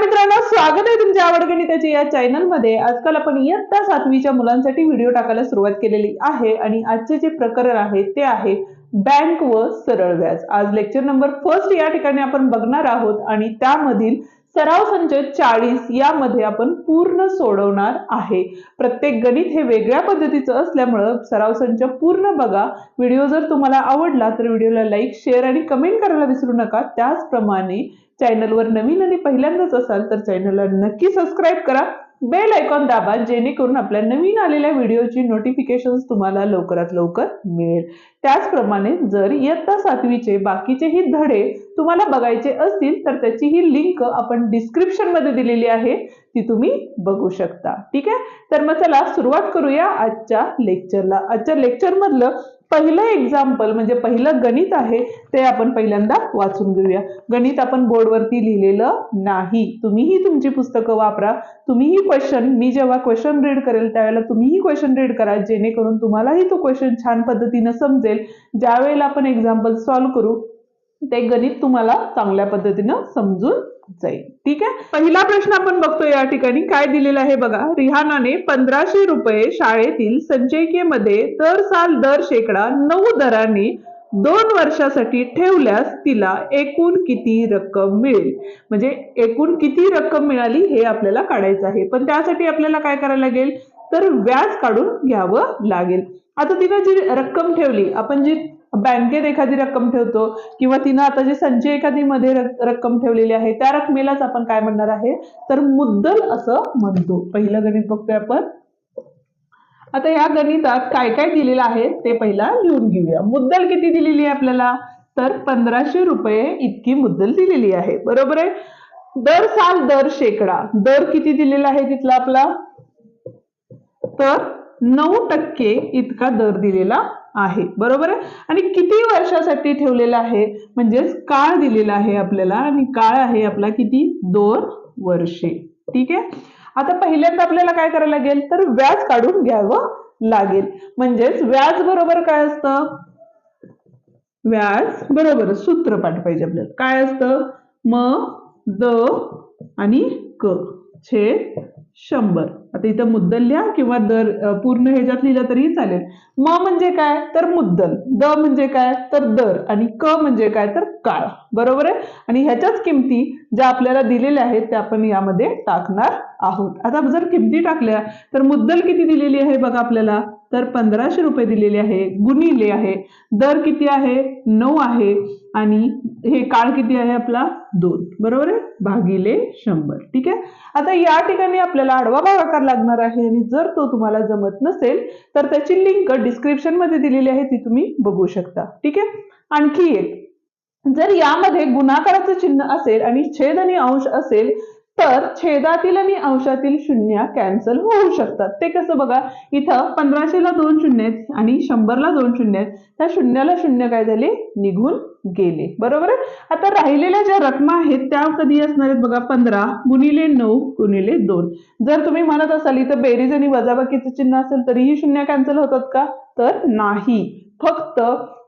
मित्रांनो स्वागत आहे तुमच्या आवड गणिताच्या या चॅनलमध्ये आजकाल आपण इयत्ता सातवीच्या मुलांसाठी व्हिडिओ टाकायला सुरुवात केलेली आहे आणि आजचे जे प्रकरण आहे ते आहे बँक व सरळ व्याज. आज लेक्चर नंबर फर्स्ट या ठिकाणी आपण बघणार आहोत आणि त्यामधील सराव संच चाळीस यामध्ये आपण पूर्ण सोडवणार आहे. प्रत्येक गणित हे वेगळ्या पद्धतीचं असल्यामुळं सराव संच पूर्ण बघा. व्हिडिओ जर तुम्हाला आवडला तर व्हिडिओला लाईक शेअर आणि कमेंट करायला विसरू नका. त्याचप्रमाणे चॅनलवर नवीन आणि पहिल्यांदाच असाल तर चॅनलला नक्की सबस्क्राईब करा. बेल आयकॉन दाबा जेणेकरून आपल्या नवीन आलेल्या व्हिडिओची नोटिफिकेशन तुम्हाला लवकरात लवकर मिळेल. त्याचप्रमाणे जर इयत्ता सातवीचे बाकीचेही धडे तुम्हाला बघायचे असतील तर त्याची ही लिंक आपण डिस्क्रिप्शनमध्ये दिलेली आहे. ती तुम्ही बघू शकता. ठीक आहे? तर मग चला सुरुवात करूया आजच्या लेक्चरला आजच्या लेक्चर मधलं पहिलं एक्झाम्पल म्हणजे पहिलं गणित आहे ते आपण पहिल्यांदा वाचून घेऊया. गणित आपण बोर्डवरती लिहिलेलं नाही. तुम्हीही तुमची पुस्तकं वापरा. तुम्हीही क्वेश्चन मी जेव्हा क्वेश्चन रीड करेल त्यावेळेला तुम्हीही क्वेश्चन रीड करा. जेणेकरून तुम्हालाही तो क्वेश्चन छान पद्धतीनं समजेल. ज्यावेळेला आपण एक्झाम्पल सॉल्व्ह करू ते गणित तुम्हाला चांगल्या पद्धतीनं समजून जाईल. ठीक आहे? पहिला प्रश्न आपण बघतो या ठिकाणी. काय दिलेला आहे बघा? रिहानाने पंधराशे रुपये शाळेतील संचयिकेमध्ये दर साल दर शेकडा नऊ दराने दोन वर्षासाठी ठेवल्यास तिला एकूण किती रक्कम मिळेल? म्हणजे एकूण किती रक्कम मिळाली हे आपल्याला काढायचं आहे. पण त्यासाठी आपल्याला काय करायला लागेल? तर व्याज काढून घ्यावं लागेल. आता तिनं जी रक्कम ठेवली आपण जी बँकेत एखादी रक्कम ठेवतो किंवा तिनं आता जे संचय एखादी मध्ये रक्कम ठेवलेली आहे त्या रकमेलाच आपण काय म्हणणार आहे? तर मुद्दल असं म्हणतो. पहिलं गणित बघतोय आपण. आता या गणितात काय काय दिलेलं आहे ते पहिला लिहून घेऊया. मुद्दल किती दिलेली आहे आपल्याला? तर पंधराशे रुपये इतकी मुद्दल दिलेली आहे. बरोबर आहे? दर साल दर शेकडा. दर किती दिलेला आहे तिथला आपला? तर नऊ टक्के इतका दर दिलेला आहे. बरोबर आहे? आणि किती वर्षासाठी ठेवलेला आहे? म्हणजेच काळ दिलेला आहे आपल्याला आणि काळ आहे आपला किती? दोन वर्षे. ठीक आहे? आता पहिल्यांदा आपल्याला काय करायला लागेल? तर व्याज काढून घ्यावं लागेल. म्हणजेच व्याज बरोबर काय असतं? व्याज बरोबर सूत्र पाठ पाहिजे आपल्याला. काय असतं? म द आणि क. छेद शंभर. आता इथं मुद्दल लिहा किंवा दर पूर्ण ह्याच्यात लिहिलं तरी चालेल. म म्हणजे काय? तर मुद्दल. द म्हणजे काय? तर दर. आणि क म्हणजे काय? तर काळ. बरोबर आहे? आणि ह्याच्याच किमती ज्या आपल्याला दिलेल्या आहेत त्या आपण यामध्ये टाकणार आहोत. आता जर किमती टाकल्या तर मुद्दल किती दिलेली आहे बघा आपल्याला? तर पंधराशे रुपये दिलेले आहे गुणिले आहे. दर किती आहे? नऊ आहे. आणि हे काळ किती आहे आपला? दोन. बरोबर आहे? भागिले शंभर. ठीक आहे? आता या ठिकाणी आपल्याला आडवा भागाकार लागणार आहे आणि जर तो तुम्हाला जमत नसेल तर त्याची लिंक डिस्क्रिप्शनमध्ये दिलेली आहे ती तुम्ही बघू शकता. ठीक आहे? आणखी एक. जर यामध्ये गुणाकाराचं चिन्ह असेल आणि छेद आणि अंश असेल तर छेदातील आणि अंशातील शून्य कॅन्सल होऊ शकतात. ते कसं बघा इथं पंधराशेला दोन शून्य आहेत आणि शंभरला दोन शून्य आहेत. त्या शून्याला शून्य काय झाले? निघून गेले. बरोबर आहे? आता राहिलेल्या ज्या रकमा आहेत त्या कधी असणार आहेत बघा? पंधरा गुणिले नऊ गुणिले दोन. जर तुम्ही म्हणत असाल इथं बेरीज आणि वजाबाकीचं चिन्ह असेल तरीही शून्य कॅन्सल होतात का? तर नाही. फक्त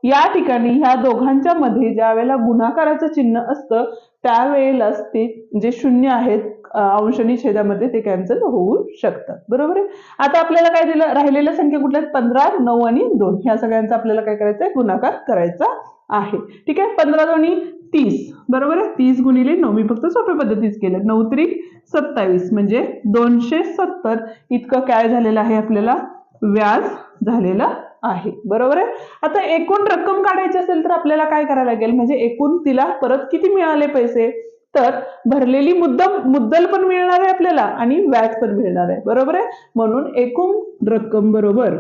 या ठिकाणी ह्या दोघांच्या मध्ये ज्या वेळेला गुणाकाराचं चिन्ह असतं त्यावेळेलाच ते जे शून्य आहेत अंशनी छेदामध्ये ते कॅन्सल होऊ शकतात. बरोबर आहे? आता आपल्याला काय दिलं? राहिलेल्या संख्या कुठल्या आहेत? पंधरा नऊ आणि दोन. ह्या सगळ्यांचा आपल्याला काय करायचं आहे गुणाकार करायचा आहे. ठीक आहे? पंधरा दोन्ही तीस. बरोबर आहे? तीस गुणिले नऊ. मी फक्त सोप्या पद्धतीच केलं. नऊ त्रिक सत्तावीस. म्हणजे दोनशे सत्तर. इतकं काय झालेलं आहे आपल्याला? व्याज झालेलं आहे. बरोबर आहे? आता एकूण रक्कम काढायची असेल तर आपल्याला काय करायला लागेल? म्हणजे एकूण तिला परत किती मिळाले पैसे? तर भरलेली मुद्दम मुद्दल पण मिळणार आहे आपल्याला आणि व्याज पण मिळणार आहे. बरोबर आहे? म्हणून एकूण रक्कम बरोबर.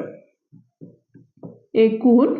एकूण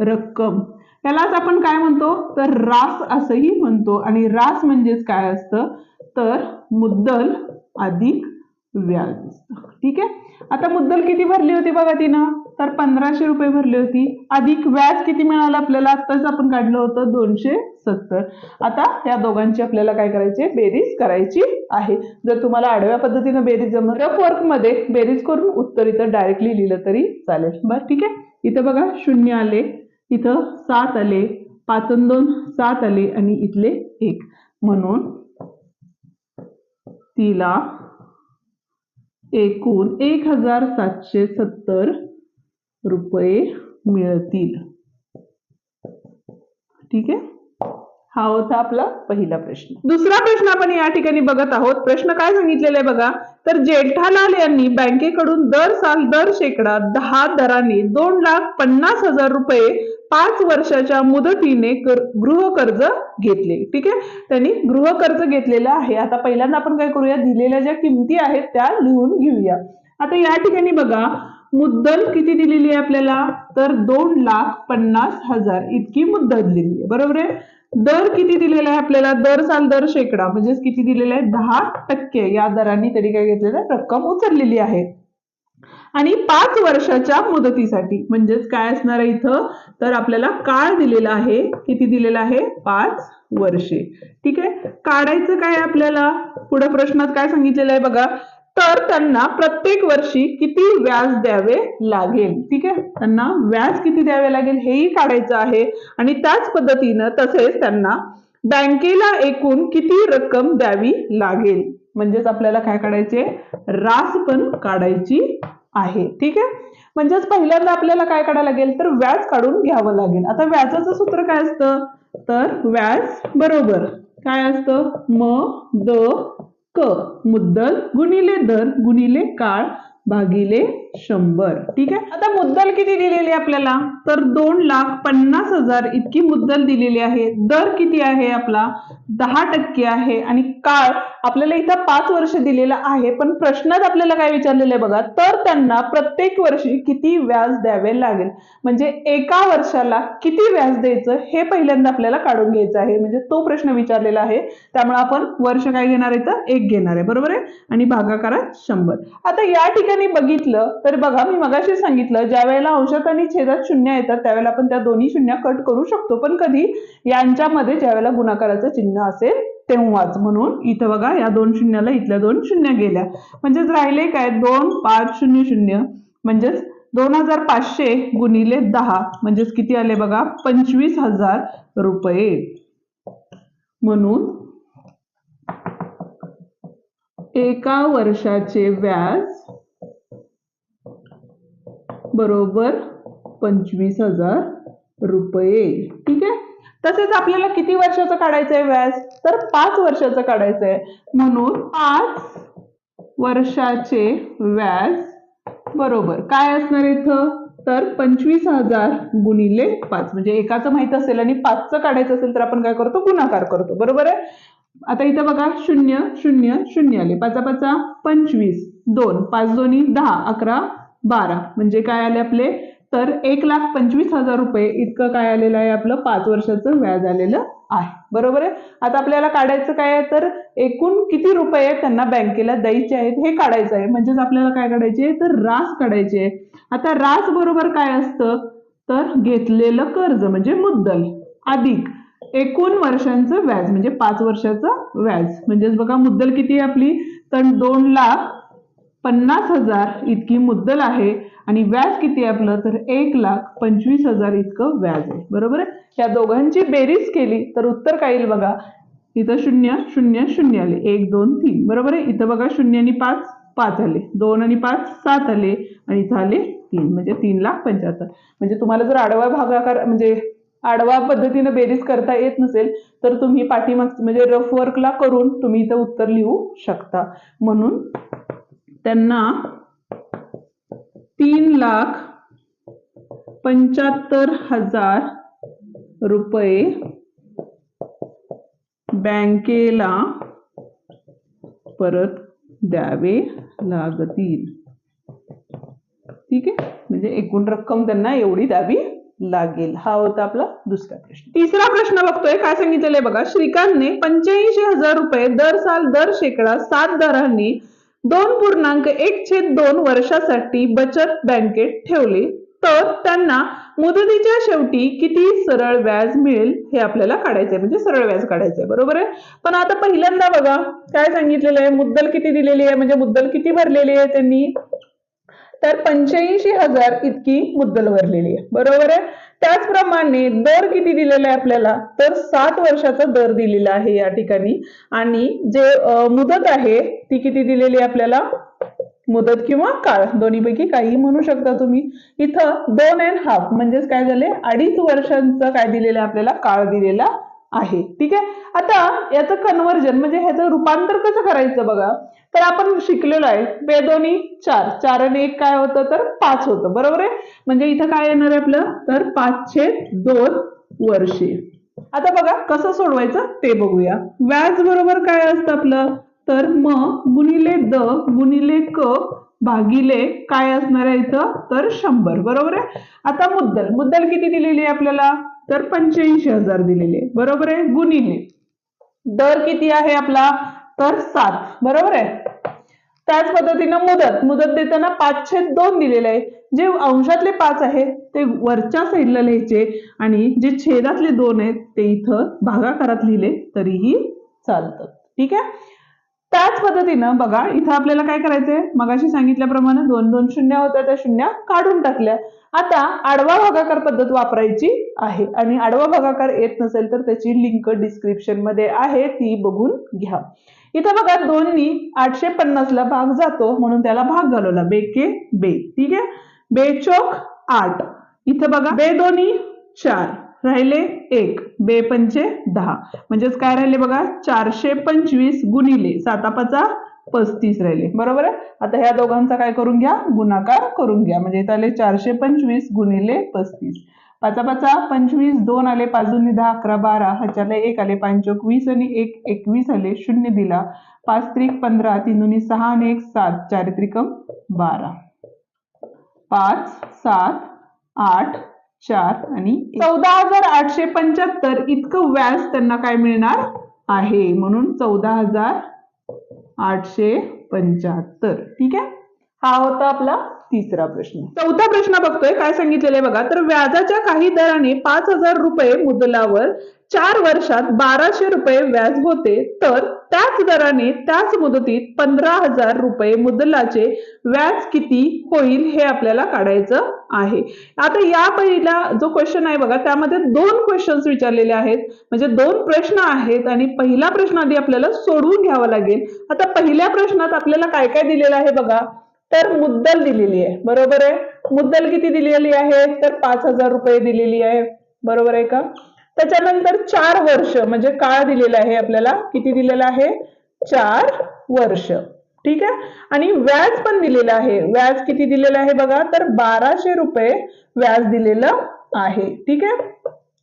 रक्कम. यालाच आपण काय म्हणतो? तर रास असंही म्हणतो. आणि रास म्हणजेच काय असतं? तर मुद्दल अधिक व्याज असतं. ठीक आहे? आता मुद्दल किती भरली होती बघा तिनं? तर पंधराशे रुपये भरली होती. अधिक व्याज किती मिळालं आपल्याला? आत्ताच आपण काढलं होतं दोनशे सत्तर. आता या दोघांची आपल्याला काय करायची? बेरीज करायची आहे. जर तुम्हाला आडव्या पद्धतीनं बेरीज जमत रफ वर्कमध्ये बेरीज करून उत्तर इथं डायरेक्टली लिहिलं तरी चालेल. बरं ठीक आहे? इथं बघा शून्य आले. इथं सात आले. पाच दोन सात आले आणि इथले एक. म्हणून तिला एकूण एक हजार सातशे सत्तर रुपये मिळतील. ठीक आहे? हा होता आपला पहिला प्रश्न. दुसरा प्रश्न आपण या ठिकाणी बघत आहोत. प्रश्न काय सांगितलेला आहे बघा. तर जेठालाल यांनी बँकेकडून दर साल दर शेकडा दहा दराने दोन लाख पन्नास हजार रुपये पाच वर्षाच्या मुदतीने कर- गृह कर्ज घेतले. ठीक आहे? त्यांनी गृह कर्ज घेतलेलं आहे. आता पहिल्यांदा आपण काय करूया? दिलेल्या ज्या किमती आहेत त्या लिहून घेऊया. आता या ठिकाणी बघा. मुद्दल किती दिलेली आहे आपल्याला? तर दोन लाख पन्नास हजार. इतकी मुद्दल दिलेली आहे. बरोबर आहे? दर किती दिलेला आहे आपल्याला? दर साल दर शेकडा. म्हणजेच किती दिलेला आहे? दहा टक्के. या दराने त्यांनी काय घेतलेलं? रक्कम उचललेली आहे. आणि पाच वर्षाच्या मुदतीसाठी. म्हणजेच काय असणार आहे इथं? तर आपल्याला काळ दिलेला आहे. किती दिलेला आहे? पाच वर्षे. ठीक आहे? काढायचं काय आपल्याला? पुढे प्रश्नात काय सांगितलेलं आहे बघा. तर त्यांना प्रत्येक वर्षी किती व्याज द्यावे लागेल? ठीक आहे? त्यांना व्याज किती द्यावे लागेल हेही काढायचं आहे. आणि त्याच पद्धतीनं तसेच त्यांना बँकेला एकूण किती रक्कम द्यावी लागेल? म्हणजेच आपल्याला काय काढायचे? रास पण काढायची आहे. ठीक आहे? म्हणजेच पहिल्यांदा आपल्याला काय काढायला लागेल? तर व्याज काढून घ्यावं लागेल. आता व्याजाचं सूत्र काय असतं? तर व्याज बरोबर. काय असतं? म द क मुद्दल गुणिले दर गुणिले काळ भागिले शंभर. ठीक आहे? आता मुद्दल किती दिलेली आपल्याला? तर दोन लाख पन्नास हजार इतकी मुद्दल दिलेली आहे. दर किती आहे आपला? दहा टक्के आहे. आणि काळ आपल्याला इथं पाच वर्ष दिलेला आहे. पण प्रश्नात आपल्याला काय विचारलेलं आहे बघा? तर त्यांना प्रत्येक वर्षी किती व्याज द्यावे लागेल? म्हणजे एका वर्षाला किती व्याज द्यायचं? हे पहिल्यांदा आपल्याला काढून घ्यायचं आहे. म्हणजे तो प्रश्न विचारलेला आहे. त्यामुळे आपण वर्ष काय घेणार आहे तर एक घेणार आहे. बरोबर आहे? आणि भागाकारात शंभर. आता या ठिकाणी ठिकाणी बघितलं तर बघा मी मगाशी सांगितलं ज्या वेळेला अंशात आणि छेदात शून्य येतात त्यावेळेला आपण त्या दोन्ही शून्य कट करू शकतो. पण कधी यांच्यामध्ये ज्या वेळेला गुणाकाराचं चिन्ह असेल तेव्हाच. म्हणून इथं बघा या दोन शून्याला इथल्या दोन शून्य गेल्या. म्हणजेच राहिले काय? दोन पाच शून्य शून्य. म्हणजेच दोन हजार पाचशे गुणिले दहा. म्हणजेच किती आले बघा? पंचवीस हजार रुपये. म्हणून एका वर्षाचे व्याज बरोबर पंचवीस हजार रुपये. ठीक आहे? तसेच आपल्याला किती वर्षाचं काढायचं आहे व्याज? तर पाच वर्षाचं काढायचं आहे म्हणून पाच वर्षाचे व्याज बरोबर. काय असणार इथं? तर पंचवीस हजार गुणिले पाच. म्हणजे एकाचं माहीत असेल आणि पाचचं काढायचं असेल तर आपण काय करतो? गुणाकार करतो. बरोबर आहे? आता इथं बघा शून्य शून्य शून्य आले. पाचा पाचा पंचवीस दोन. पाच दोन्ही दहा अकरा बारा. म्हणजे काय आले आपले? तर एक लाख पंचवीस हजार रुपये. इतकं काय आलेलं आहे आपलं? पाच वर्षाचं व्याज आलेलं आहे. बरोबर आहे? आता आपल्याला काढायचं काय आहे? तर एकूण किती रुपये त्यांना बँकेला द्यायचे आहेत हे काढायचं आहे. म्हणजेच आपल्याला काय काढायचे आहे? तर रास काढायचे आहे. आता रास बरोबर काय असतं? तर घेतलेलं कर्ज म्हणजे मुद्दल. अधिक. एकूण वर्षांचं व्याज म्हणजे पाच वर्षाचं व्याज. म्हणजेच बघा मुद्दल किती आहे आपली? तर दोन लाख पन्नास हजार इतकी मुद्दल आहे आणि व्याज किती आहे आपलं? तर एक लाख पंचवीस हजार इतकं व्याज आहे. बरोबर आहे? या दोघांची बेरीज केली तर उत्तर काय येईल बघा? इथं शून्य शून्य शून्य आले. एक दोन तीन. बरोबर आहे? इथं बघा शून्य आणि पाच पाच आले. दोन आणि पाच सात आले. आणि इथं आले तीन. म्हणजे तीन लाख पंच्याहत्तर. म्हणजे तुम्हाला जर आडवा भागाकार म्हणजे आडवा पद्धतीनं बेरीज करता येत नसेल तर तुम्ही पाठीमाग म्हणजे रफ वर्कला करून तुम्ही इथं उत्तर लिहू शकता. म्हणून त्यांना तीन लाख पंच्याहत्तर हजार रुपये बँकेला परत द्यावे लागतील. ठीक आहे? म्हणजे एकूण रक्कम त्यांना एवढी द्यावी लागेल. हा होता आपला दुसरा प्रश्न. तिसरा प्रश्न बघतोय. काय सांगितलेलं आहे बघा? श्रीकांतने पंच्याऐंशी हजार रुपये दर साल दर शेकडा सात दरांनी दोन पूर्णांक एक छेद दोन वर्षासाठी बचत बँकेत ठेवले तर त्यांना मुदतीच्या शेवटी किती सरळ व्याज मिळेल हे आपल्याला काढायचंय. म्हणजे सरळ व्याज काढायचंय. बरोबर आहे? पण आता पहिल्यांदा बघा काय सांगितलेलं आहे? मुद्दल किती दिलेली आहे? म्हणजे मुद्दल किती भरलेली आहे त्यांनी? तर पंच्याऐंशी हजार इतकी मुद्दल भरलेली आहे. बरोबर आहे? त्याचप्रमाणे दर किती दिलेला आहे आपल्याला? तर सात वर्षाचा दर दिलेला आहे या ठिकाणी. आणि जे मुदत आहे ती किती दिलेली आहे आपल्याला? मुदत किंवा काळ. दोन्हीपैकी काही म्हणू शकता तुम्ही. इथं दोन अँड हाफ म्हणजेच काय झाले? अडीच वर्षांचा काय दिलेलं आहे आपल्याला? काळ दिलेला आहे. ठीक आहे? आता याचं कन्वर्जन म्हणजे ह्याचं रूपांतर कसं करायचं बघा. तर आपण शिकलेलो आहे. बेदोनी चार. चार आणि एक काय होतं? तर पाच होतं. बरोबर आहे? म्हणजे इथं काय येणार आहे आपलं? तर पाचशे दोन वर्षे. आता बघा कसं सोडवायचं? ते बघूया. व्याज बरोबर काय असतं आपलं? तर म गुणिले द गुणिले क भागिले काय असणार आहे इथं? तर शंभर. बरोबर आहे? आता मुद्दल. मुद्दल किती दिलेली आहे आपल्याला? तर पंच्याऐंशी हजार दिलेले बरोबर आहे? गुणिले. दर किती आहे आपला? तर सात. बरोबर आहे? त्याच पद्धतीनं मुदत. मुदत देताना पाचशे दोन दिलेले आहे. जे अंशातले पाच आहेत ते वरच्या साईडला लिहायचे आणि जे छेदातले दोन आहेत ते इथं भागाकारात लिहिले तरीही चालतं. ठीक आहे? त्याच पद्धतीनं बघा इथं आपल्याला काय करायचंय? मगाशी सांगितल्याप्रमाणे दोन दोन शून्य होत्या त्या शून्य काढून टाकल्या. आता आडवा भागाकार पद्धत वापरायची आहे. आणि आडवा भागाकार येत नसेल तर त्याची लिंक डिस्क्रिप्शनमध्ये आहे ती बघून घ्या. इथं बघा दोन्ही आठशे पन्नासला भाग जातो म्हणून त्याला भाग घालवला. बे के बे. ठीक आहे? बे चौक आठ. इथं बघा बे दोन्ही चार. राहिले एक. बे पंचे दहा. म्हणजेच काय राहिले बघा? चारशे पंचवीस गुणिले सातापाचा पस्तीस राहिले. बरोबर आहे? आता ह्या दोघांचा काय करून घ्या? गुणाकार करून घ्या. म्हणजे इथं आले चारशे पंचवीस गुणिले पस्तीस. पाचा पाचा पंचवीस दोन आले पाच दहा अकरा बारा. ह्याच्याला एक आले पाचोक वीस आणि एक एकवीस आले शून्य दिला. पाच त्रिक पंधरा तीन दोन्ही सहा आणि एक सात. चारित्रिकम बारा. पाच सात आठ चार आणि चौदा हजार आठशे पंच्याहत्तर इतकं व्याज त्यांना काय मिळणार आहे? म्हणून चौदा हजार आठशे पंच्याहत्तर. ठीक आहे? हा होता आपला तिसरा प्रश्न. चौथा प्रश्न बघतोय काय सांगितलेलं आहे बघा. तर व्याजाच्या काही दराने पाच हजार रुपये मुदलावर चार वर्षात बाराशे रुपये व्याज होते. तर त्याच दराने त्याच मुदतीत पंधरा हजार रुपये मुदलाचे व्याज किती होईल हे आपल्याला काढायचं आहे. आता या पहिला जो क्वेश्चन आहे बघा त्यामध्ये दोन क्वेश्चन्स विचारलेले आहेत. म्हणजे दोन प्रश्न आहेत आणि पहिला प्रश्न आधी आपल्याला सोडवून घ्यावा लागेल. आता पहिल्या प्रश्नात आपल्याला काय काय दिलेलं आहे बघा? तर मुद्दल दिलेली आहे. बरोबर आहे? मुद्दल किती दिलेली आहे? तर पाच हजार रुपये दिलेली आहे. बरोबर आहे का? त्याच्यानंतर चार वर्ष म्हणजे काळ दिलेला आहे आपल्याला. किती दिलेला आहे? चार वर्ष. ठीक आहे? आणि व्याज पण दिलेलं आहे. व्याज किती दिलेलं आहे बघा? तर बाराशे रुपये व्याज दिलेलं आहे. ठीक आहे?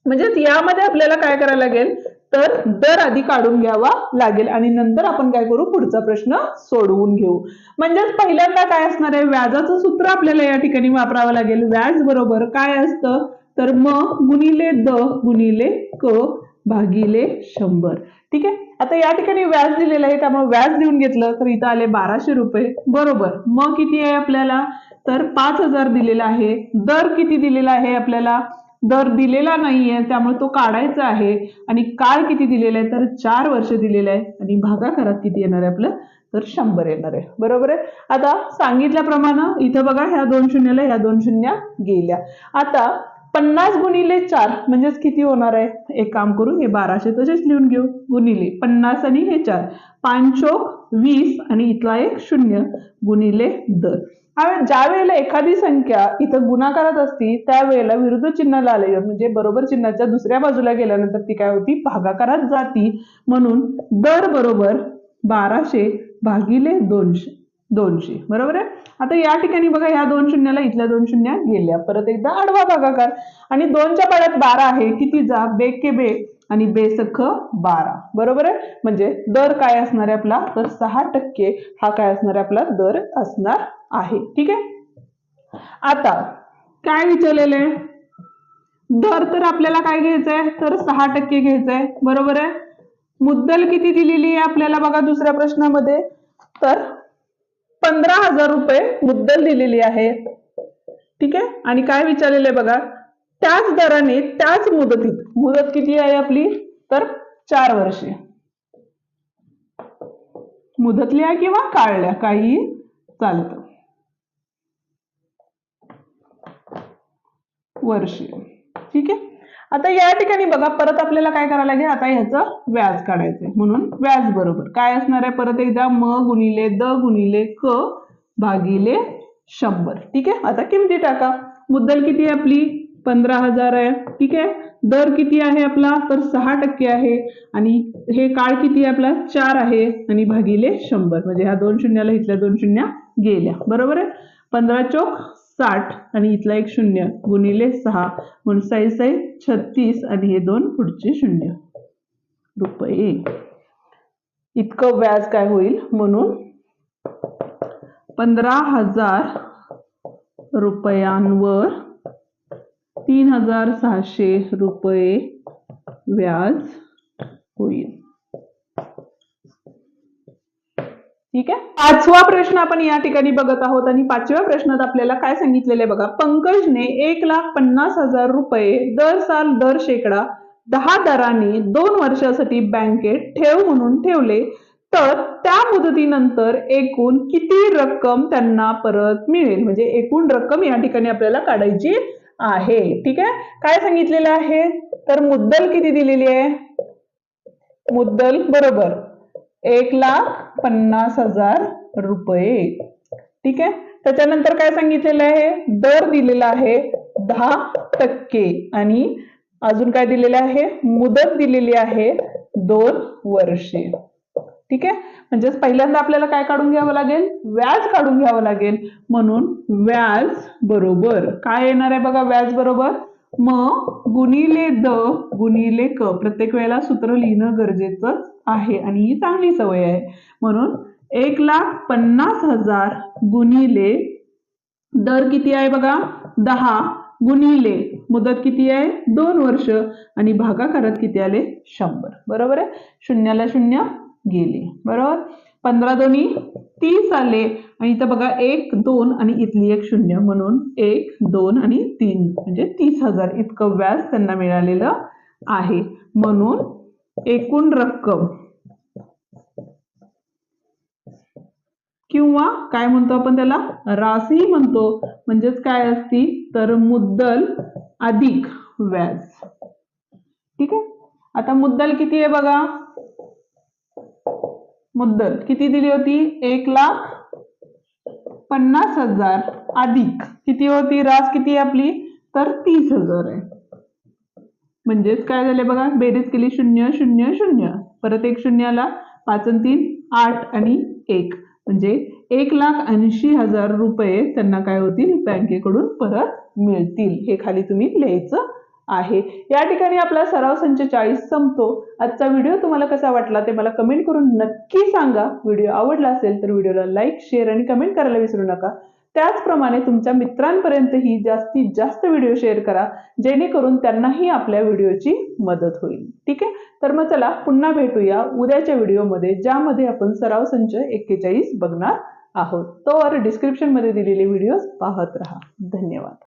म्हणजेच यामध्ये आपल्याला काय करायला लागेल? तर दर आधी काढून घ्यावा लागेल. आणि नंतर आपण काय करू? पुढचा प्रश्न सोडवून घेऊ. म्हणजेच पहिल्यांदा काय असणार आहे? व्याजाचं सूत्र आपल्याला या ठिकाणी वापरावं लागेल. व्याज बरोबर काय असतं? तर म गुणिले द गुणिले क भागिले शंभर. ठीक आहे? आता या ठिकाणी व्याज दिलेलं आहे त्यामुळे व्याज देऊन घेतलं तर इथं आले बाराशे रुपये. बरोबर. मग किती आहे आपल्याला? तर पाच हजार दिलेला आहे. दर किती दिलेला आहे आपल्याला? दर दिलेला नाहीये त्यामुळे तो काढायचा आहे. आणि काळ किती दिलेला आहे? तर चार वर्ष दिलेलं आहे. आणि भागाकारात किती येणार आहे आपलं? तर शंभर येणार आहे. बरोबर आहे? आता सांगितल्याप्रमाणे इथं बघा ह्या दोन शून्याला ह्या दोन शून्य गेल्या. आता पन्नास गुणिले चार म्हणजेच किती होणार आहे? एक काम करू हे बाराशे तसेच लिहून घेऊ. गुणिले पन्नास आणि हे चार. पांचोक वीस आणि इथला एक शून्य गुणिले दर. ज्या वेळेला एखादी संख्या इथं गुणाकारात असती त्यावेळेला विरुद्ध चिन्हाला आले म्हणजे बरोबर चिन्हाच्या दुसऱ्या बाजूला गेल्यानंतर ती काय होती? भागाकारात जाती. म्हणून दर बरोबर बाराशे भागिले दोनशे. दोनशे. बरोबर आहे? आता या ठिकाणी बघा ह्या दोन शून्याला इथल्या दोन शून्या गेल्या. परत एकदा आडवा भागाकार. आणि दोनच्या पाड्यात बारा आहे. किती जा? बे के बे आणि बेसख बारा. बरोबर आहे? म्हणजे दर काय असणार आहे आपला? तर सहा टक्के हा काय असणार आहे आपला? दर असणार आहे. ठीक आहे? आता काय विचारलेलं आहे? दर तर आपल्याला काय घ्यायचं आहे? तर सहा टक्के घ्यायचं आहे. बरोबर आहे? मुद्दल किती दिलेली आहे आपल्याला बघा दुसऱ्या प्रश्नामध्ये? तर पंधरा हजार रुपये मुद्दल दिलेली आहे. ठीक आहे? आणि काय विचारलेलं आहे बघा? त्याच दराने त्याच मुदतीत मुदत किती आहे आपली? तर चार वर्षे. मुदतल्या किंवा काढल्या? काही चालत. वर्षीय ठीक आहे? आता या ठिकाणी बघा परत आपल्याला काय करायला लागेल? आता ह्याचं व्याज काढायचंय म्हणून व्याज बरोबर. काय असणार आहे? परत एकदा म गुणिले द गुणिले क भागिले शंभर. ठीक आहे? आता किमती टाका. मुद्दल किती आहे आपली? पंधरा हजार आहे. ठीक आहे? दर किती आहे आपला? तर सहा टक्के आहे. आणि हे काळ किती आहे आपला? चार आहे. आणि भागिले शंभर. म्हणजे ह्या दोन शून्याला इथल्या दोन शून्या गेल्या. बरोबर आहे? पंधरा चौक साठ आणि इथला एक शून्य गुणिले सहा म्हणून साई साई छत्तीस आणि हे दोन पुढचे शून्य. रुपये. इतकं व्याज काय होईल म्हणून? पंधरा हजार रुपयांवर तीन हजार सहाशे रुपये व्याज होईल. ठीक आहे? पाचवा प्रश्न आपण या ठिकाणी बघत आहोत आणि पाचव्या प्रश्नात आपल्याला काय सांगितलेलं आहे बघा? पंकजने एक लाख पन्नास हजार रुपये दर साल दर शेकडा दहा दराने दोन वर्षासाठी बँकेत ठेव म्हणून ठेवले. तर त्या मुदतीनंतर एकूण किती रक्कम त्यांना परत मिळेल? म्हणजे एकूण रक्कम या ठिकाणी आपल्याला काढायची आहे. ठीक आहे? काय सांगितलेलं आहे? तर मुद्दल किती दिलेली आहे? मुद्दल बरोबर. एक लाख पन्नास हजार रुपये. ठीक आहे? त्याच्यानंतर काय सांगितलेलं आहे? दर दिलेला आहे दहा टक्के. आणि अजून काय दिलेलं आहे? मुदत दिलेली आहे दोन वर्षे. ठीक आहे? म्हणजेच पहिल्यांदा आपल्याला काय काढून घ्यावं लागेल? व्याज काढून घ्यावं लागेल. म्हणून व्याज बरोबर. काय येणार आहे बघा? व्याज बरोबर? म गुणिले द गुणिले क. प्रत्येक वेळेला सूत्र लिहिणं गरजेचं आहे आणि ही चांगली सवय आहे. म्हणून एक लाख पन्नास हजार गुणिले दर किती आहे बघा? दहा गुणिले. मुदत किती आहे? दोन वर्ष. आणि भागाकारात किती आले? शंभर. बरोबर आहे? शून्याला शून्य गेले. बरोबर? पंधरा दोन्ही तीस आले आणि इथं बघा एक दोन आणि इथली एक शून्य. म्हणून एक दोन आणि तीन. म्हणजे तीस हजार. इतकं व्याज त्यांना मिळालेलं आहे. म्हणून एकूण रक्कम. किंवा काय म्हणतो आपण त्याला? राशी म्हणतो. म्हणजेच काय असती? तर मुद्दल अधिक व्याज. ठीक आहे? आता मुद्दल किती आहे बघा? मुद्दल. किती दिली होती? एक लाख पन्नास हजार अधिक. किती होती? रास किती आपली? तर तीस हजार आहे. म्हणजेच काय झाले बघा? बेरीज केली शून्य शून्य शून्य. परत एक शून्याला पाच आणि तीन आठ आणि एक. म्हणजे एक लाख ऐंशी हजार रुपये त्यांना काय होतील? बँकेकडून परत मिळतील. हे खाली तुम्ही लिहायचं. आहे. या ठिकाणी आपला सराव संच चाळीस संपतो. आजचा व्हिडिओ तुम्हाला कसा वाटला ते मला कमेंट करून नक्की सांगा. व्हिडिओ आवडला असेल तर व्हिडिओला लाईक शेअर आणि कमेंट करायला विसरू नका. त्याचप्रमाणे तुमच्या मित्रांपर्यंतही जास्तीत जास्त व्हिडिओ शेअर करा जेणेकरून त्यांनाही आपल्या व्हिडिओची मदत होईल. ठीक आहे? तर मग चला पुन्हा भेटूया उद्याच्या व्हिडिओमध्ये ज्यामध्ये आपण सराव संच एक्केचाळीस बघणार आहोत. तोवर डिस्क्रिप्शनमध्ये दिलेले व्हिडिओज पाहत राहा. धन्यवाद.